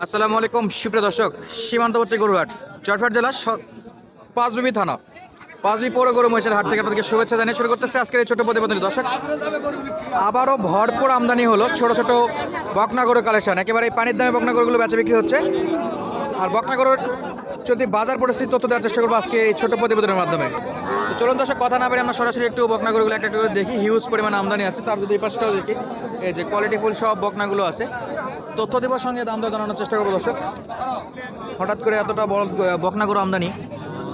আসসালামু আলাইকুম, সুপ্রিয় দর্শক, সীমান্তবর্তী গরুহাট চটফাট জেলা পাঁচবিবি থানা। পাঁচবি পৌর গরু মহিষের হাট থেকে আপনাদেরকে শুভেচ্ছা জানিয়ে শুরু করতেছে আজকের এই ছোট প্রতিবেদন দর্শক, আবারও ভরপুর আমদানি হলো ছোট ছোট বকনা গরু কালেকশন। একেবারে এই পানির দামে বকনা গরুগুলো বেচা বিক্রি হচ্ছে। আর বকনা গরুর যদি বাজার পরিস্থিতি তথ্য দেওয়ার চেষ্টা করব আজকে এই ছোট প্রতিবেদনের মাধ্যমে। তো চলুন দর্শক, কথা না বলে আমরা সরাসরি একটু বকনা গরুগুলো একটা একটা করে দেখি। হিউজ পরিমাণ আমদানি আছে, তার যদি এই পাশটাও দেখি, এই যে কোয়ালিটি ফুল সব বকনাগুলো আছে। তথ্য দেবার সঙ্গে দাম দর জানানোর চেষ্টা করব দর্শক। হঠাৎ করে এতটা বড় বকনা গরু আমদানি,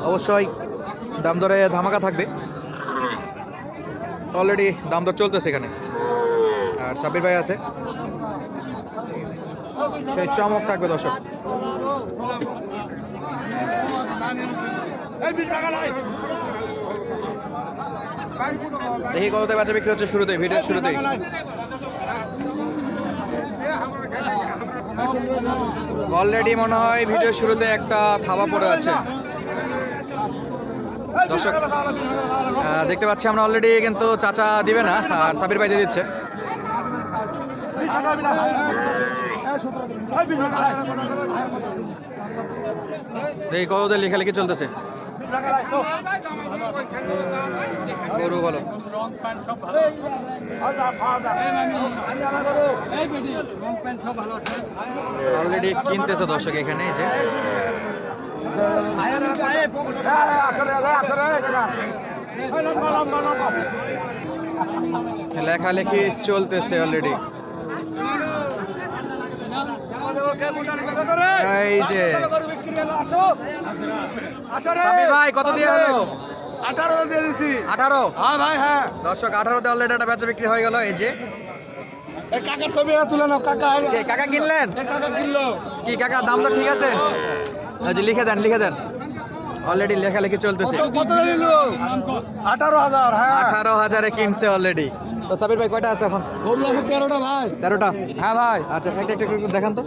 অবশ্যই দাম দরে ধামাকা থাকবে। অলরেডি দাম দর চলতেছে এখানে। আর সাবির ভাই আছে। সেই চমক থাকবে দর্শক। দেখি কততে বাচ্চা বিক্রি হচ্ছে শুরুতে ভিডিওর শুরুতেই। অলরেডি মনে হয় ভিডিওর শুরুতে একটা থাবা পড়ে আছে। দর্শক দেখতে পাচ্ছি আমরা অলরেডি কিন্তু চাচা দিবে না, আর সাবির ভাই দিয়ে দিচ্ছে। দেখি কততে লেখালেখি চলতেছে। গরু বলো। অলরেডি কিনতেছে দর্শক এখানে যে। লেখালেখি চলতেছে অলরেডি এই যে। ভাই কত দিয়ে হলো? আঠারো? দিয়ে দিচ্ছি আঠারো হ্যাঁ ভাই হ্যাঁ দর্শক বেচা বিক্রি হয়ে গেল এই যে। কাকার ছবি তুলে নাও কাকা কাকা কিনলেন? কাকা কিনলো কি কাকা দাম তো ঠিক আছে? লিখে দেন লিখে দেন। অলরেডি লেখালেখি চলতেছে। আঠারো হাজার হ্যাঁ আঠারো হাজারে কিনছে অলরেডি। তো সাবির ভাই কয়টা আছে এখন? গরু আছে তেরোটা ভাই। তেরোটা? হ্যাঁ ভাই আচ্ছা একটা একটু দেখান তো।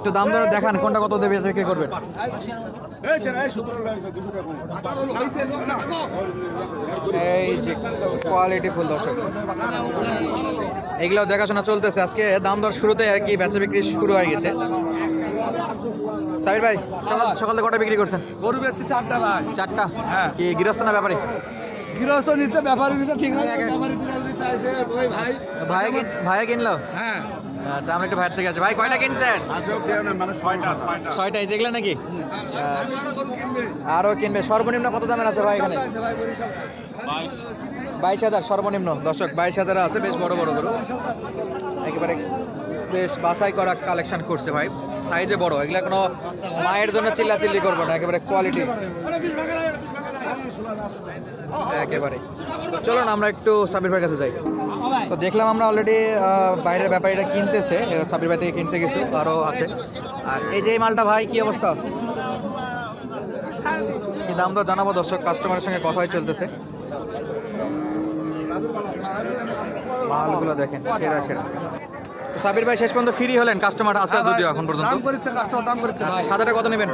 একটু দাম দরে দেখান কোনটা কত দেবে বিক্রি করবেন? এই যে কোয়ালিটি ফুল দর্শক। এগুলো দেখাশোনা চলতেছে আজকে। দাম দর শুরুতে আর কি বেচা বিক্রি শুরু হয়ে গেছে। সাবির ভাই সকাল সকাল থেকে কটা বিক্রি করছেন? গরু বেচছি চারটা ভাই। চারটা? হ্যাঁ। কি গৃহস্থ না ব্যাপারে? গৃহস্থ নিচ্ছে ব্যাপারী নিচ্ছে ঠিক আছে। ভাই। ভাই ভাইয়া কিনলো? হ্যাঁ। আচ্ছা আমরা একটু ভাইয়ের থেকে আছি ভাই কয়টা কিনছেন ছয়টা। এই যেগুলো নাকি? আরও কিনবে। সর্বনিম্ন কত দামের আছে ভাই এখানে? বাইশ হাজার সর্বনিম্ন। দর্শক বাইশ হাজার আছে বেশ বড় বড় গরু। একেবারে বেশ বাছাই করা কালেকশন করছে ভাই। সাইজে বড়। এগুলা কোনো মায়ের জন্য চিল্লা চিল্লি করব না একেবারে কোয়ালিটি একেবারে। চলুন, আমরা একটু সাবির ভাইয়ের কাছে যাই। তো দেখলাম আমরা অলরেডি বাইরের ব্যাপারীরা কিনতেছে। সাবির ভাই থেকে কিনছে কিছু আরও আছে। আর এই যে মালটা ভাই, কি অবস্থা? এই দাম তো জানাব দর্শক? কাস্টমারের সঙ্গে কথাই চলতেছে। মালগুলো দেখেন, সেরা সেরা। সাবির ভাই শেষ পর্যন্ত ফ্রি হলেন কাস্টমার আছে যদিও এখন পর্যন্ত। দাম করেছে কাস্টমার দাম করেছে ভাই। সাদাটা কত নেবেন?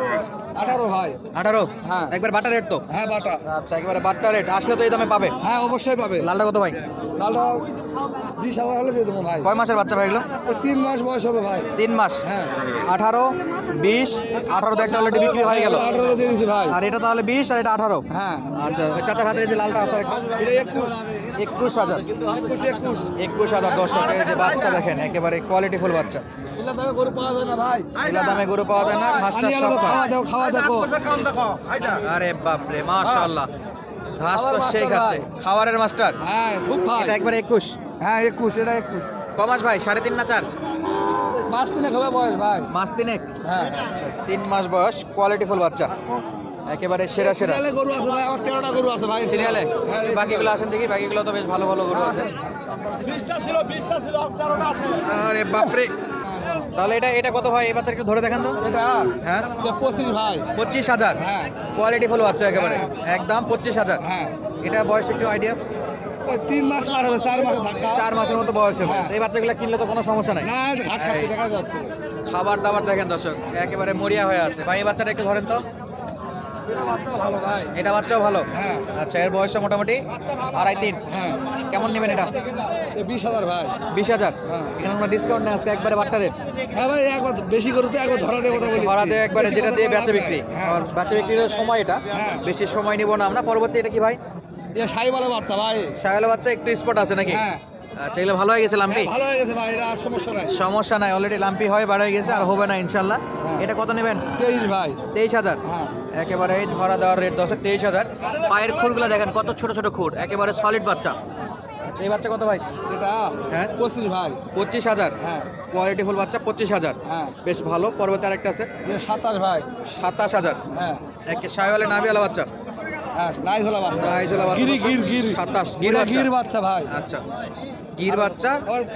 আঠারো ভাই। আঠারো? হ্যাঁ। একবার বাটা রেট তো? হ্যাঁ বাটা। আচ্ছা একবার বাটা রেট আসলে তো এই দামে পাবে? হ্যাঁ অবশ্যই পাবে। লালটা কত ভাই? লালটা বিশ হাজার হলে দিয়ে দেবো ভাই কয় মাসের বাচ্চা ভাই এগুলো তিন মাস বয়স হবে ভাই তিন মাস হ্যাঁ আঠারো বিশ আঠারো একটা অলরেডি বিক্রি হয়ে গেল আঠারো দিয়ে দিয়েছি ভাই আর এটা তাহলে বিশ আর এটা আঠারো হ্যাঁ আচ্ছা চাচার হাতে যে লালটা আছে এটা একুশ একুশ হাজার একুশ হাজার দর্শক যে বাচ্চা দেখেন একেবারে কোয়ালিটি ফুল বাচ্চা দামে গরু পাওয়া যায় না খাওয়া দাও খাওয়া দেখো আরে বাপরে মাশাআল্লাহ ঘাস তো সেই খাচ্ছে। খাওয়ারের মাস্টার হ্যাঁ খুব ভাই। এটা একবার একুশ। হ্যাঁ একুশ এটা একুশ। কমাস ভাই সাড়ে তিন না চার? মাস তিনে খাবে বয়স ভাই। মাস তিনেক? হ্যাঁ। আচ্ছা, তিন মাস বয়স কোয়ালিটি ফুল বাচ্চা। একেবারে সেরা সেরা। গরু আছে ভাই আমার তেরোটা গরু আছে ভাই। সিরিয়ালে? হ্যাঁ, বাকিগুলো আসেন দেখি বাকিগুলো তো বেশ ভালো ভালো গরু আছে। বিশটা ছিল বিশটা ছিল তেরোটা আছে। আরে বাপরে। তাহলে এটা এটা কত ভাই? এই বাচ্চাটা একটু ধরে দেখান তো। এটা হ্যাঁ? পঁচিশ ভাই। পঁচিশ হাজার। হ্যাঁ। কোয়ালিটি ফুল বাচ্চা একেবারে। একদম পঁচিশ হাজার। হ্যাঁ। এটা বয়স একটু আইডিয়া তিন মাস পার হবে চার মাসে চার মাসের মতো বয়স হবে। হ্যাঁ। এই বাচ্চাগুলো কিনলে তো কোনো সমস্যা নাই। ঘাস খাচ্ছে দেখা যাচ্ছে। খাবার দাবার দেখেন দর্শক একেবারে মরিয়া হয়ে আছে। ভাই এই বাচ্চাটা একটু ধরেন তো। বাচ্চা এটা বাচ্চাও ভালো। হ্যাঁ। আচ্ছা এর বয়সটা মোটামুটি আড়াই তিন। হ্যাঁ। কেমন নেবেন এটা? বিশ হাজার ভাই। বিশ হাজার? হ্যাঁ। এখানে কোনো ডিসকাউন্ট নেই আজকে একবারে বাট্টা রেট হ্যাঁ ভাই একবার বেশি করে তো একবার ধরা দিয়ে কথা বলি। ধরা দিয়ে একবারে যেটা দিয়ে বেচা বিক্রি। হ্যাঁ। আর বেচা বিক্রির সময় এটা। হ্যাঁ। বেশি সময় নিব না আমরা। পরবর্তী এটা কি ভাই? এ সাইবালা বাচ্চা ভাই। সাহেলা বাচ্চা একটু স্পট আছে নাকি? হ্যাঁ। আচ্ছা এগুলো ভালো হয়ে গেছে লাম্পি? হ্যাঁ, ভালো হয়ে গেছে ভাই এটা সমস্যা নাই। সমস্যা নাই অলরেডি লাম্পি হয় গেছে আর হবে না ইনশাল্লাহ হ্যাঁ। এটা কত নেবেন? তেইশ ভাই। তেইশ হাজার? হ্যাঁ। একেবারে ধরা দেওয়ার রেট দশের তেইশ হাজার। পায়ের খুরগুলো দেখেন কত ছোট ছোট খুর একেবারে সলিড বাচ্চা। আচ্ছা এই বাচ্চা কত ভাই? এটা হ্যাঁ। পঁচিশ ভাই। পঁচিশ হাজার? হ্যাঁ। কোয়ালিটি ফুল বাচ্চা পঁচিশ হাজার। হ্যাঁ। বেশ ভালো পরবর্তী আরেকটা আছে। সাতাশ ভাই। সাতাশ হাজার? হ্যাঁ। একে সাইওয়ালে নাবিওয়ালা বাচ্চা। হ্যাঁ নাইজলা বাচ্চা। নাইজলা বাচ্চা সাতাশ গির বাচ্চা ভাই। আচ্ছা। গির বাচ্চা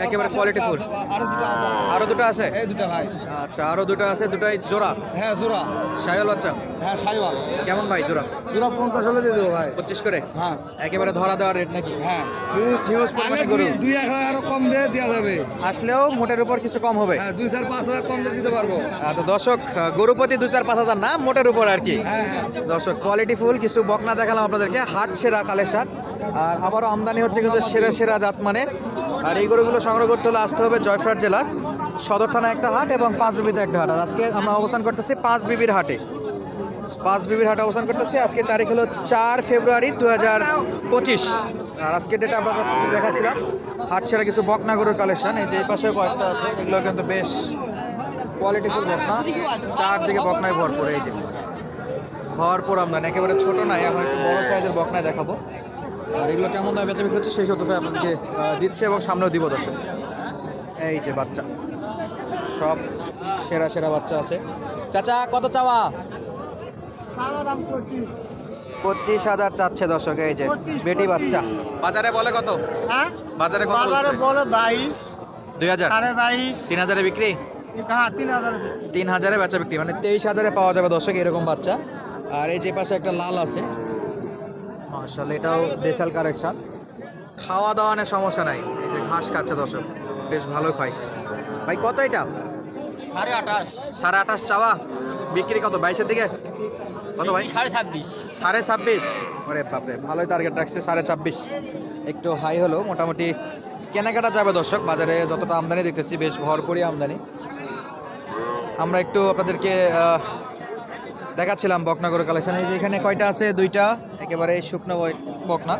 একেবারে কোয়ালিটি ফুল আরও দুটো আছে। আরও দুটো আছে? এই দুটো ভাই। আচ্ছা আরও দুটো আছে দুটাই জোড়া? হ্যাঁ জোড়া। সাইওয়াল বাচ্চা? হ্যাঁ সাইওয়াল কেমন ভাই জোড়া? জোড়া পঞ্চাশ হলে দিয়ে দেবো ভাই। পঁচিশ করে? হ্যাঁ। একেবারে ধরা দেওয়ার রেট নাকি? হ্যাঁ। হিউজ হিউজ আগে দুই গরু। দুই এক হাজার আরও কম দিয়ে দেওয়া যাবে। আসলেও মোটের উপর কিছু কম হবে। হ্যাঁ দুই চার পাঁচ হাজার কম দিয়ে দিতে পারব। আচ্ছা দর্শক গরুপতি প্রতি দু চার পাঁচ হাজার না মোটের উপর আর কি। হ্যাঁ হ্যাঁ। দর্শক কোয়ালিটি ফুল কিছু বকনা দেখালাম আপনাদেরকে। হাট সেরা কালেকশন আর আবারও আমদানি হচ্ছে কিন্তু সেরা সেরা জাত মানের আর এই গরুগুলো সংগ্রহ করতে হলে আসতে হবে জয়ফ্রাট জেলার সদর থানা একটা হাট এবং পাঁচ বিবিতে একটা হাট। আর আজকে আমরা অবস্থান করতেছি পাঁচ বিবির হাটে। পাঁচ বিবির হাটে অবস্থান করতেছি। আজকে তারিখ হলো চার ফেব্রুয়ারি দু হাজার পঁচিশ। আর আজকে ডেটে আমরা দেখাচ্ছিলাম, হাট সেরা কিছু বকনা গরুর কালেকশন এই যে এই পাশে কয়েকটা আছে, এগুলো কিন্তু বেশ কোয়ালিটিফুল বকনা। চারদিকে বকনায় ভরপুর, এই যে। ভরপুর আমদানি, একেবারে ছোট নাই, এখন একটু বড় সাইজের বকনায় দেখাবো। আর এগুলো কেমন দামে বেচা বিক্রি হচ্ছে সেই সত্যটা আপনাদেরকে দিচ্ছে এবং সামনেও দিব দর্শক। এই যে বাচ্চা সব সেরা সেরা বাচ্চা আছে। চাচা কত চাওয়া? পঁচিশ হাজার চাচ্ছে দর্শক এই যে বেটি বাচ্চা। বাজারে বলে কত? হ্যাঁ? বাজারে কত বাজারে বলে বাইশ। দুই হাজার? সাড়ে বাইশ। তিন হাজারে বিক্রি? হ্যাঁ তিন তিন হাজারে বেচা বিক্রি মানে তেইশ হাজারে পাওয়া যাবে দর্শক এরকম বাচ্চা। আর এই যে পাশে একটা লাল আছে মার্শাল এটাও দেশাল কারেকশন। খাওয়া দাওয়া নিয়ে সমস্যা নাই এই যে ঘাস খাচ্ছে দর্শক বেশ ভালো খাই ভাই কত এটা? সাড়ে আঠাশ। সাড়ে আঠাশ চাওয়া বিক্রি কত বাইশের দিকে? কত ভাই? সাড়ে ছাব্বিশ। সাড়ে ছাব্বিশ। ওরে বাপরে ভালোই টার্গেট রাখছে সাড়ে ছাব্বিশ। একটু হাই হলো মোটামুটি কেনাকাটা যাবে দর্শক বাজারে যতটা আমদানি দেখতেছি বেশ ভরপুরই আমদানি। আমরা একটু আপনাদেরকে দেখাচ্ছিলাম বকনাগর কালেকশন এই যে এখানে কয়টা আছে? দুইটা। একেবারে শুকনো বই- বকনা।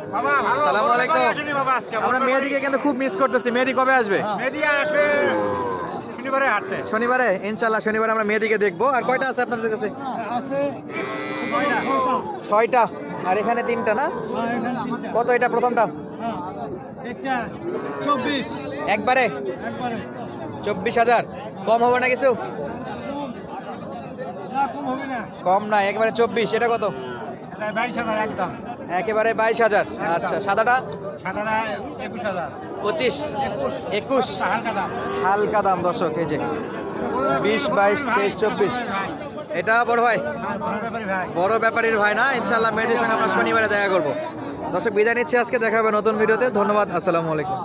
সালাম আলাইকুম। আমরা মেয়েদিকে কিন্তু খুব মিস করতেছি। মেয়েদি কবে আসবে? আসবে শনিবারে হাঁটতে। শনিবারে? ইনশাল্লাহ শনিবারে আমরা মেয়েদিকে দেখব। আর কয়টা আছে আপনাদের কাছে? ছয়টা। আর এখানে তিনটা না? কত এটা প্রথমটা? একবারে? একবারে। চব্বিশ হাজার। কম হবে না কিছু? কম না। একেবারে চব্বিশ এটা কত? একেবারে বাইশ হাজার আচ্ছা সাদাটা? পঁচিশ? একুশ। হালকা দাম। দর্শক এই যে বিশ বাইশ তেইশ চব্বিশ। এটা বড় ভাই? হ্যাঁ, বড় ভাই। বড় ব্যাপারীর ভাই না? ইনশাল্লাহ মেয়েদের সঙ্গে আমরা শনিবারে দেখা করব। দর্শক বিদায় নিচ্ছি আজকে দেখা হবে নতুন ভিডিওতে। ধন্যবাদ আসসালামু আলাইকুম।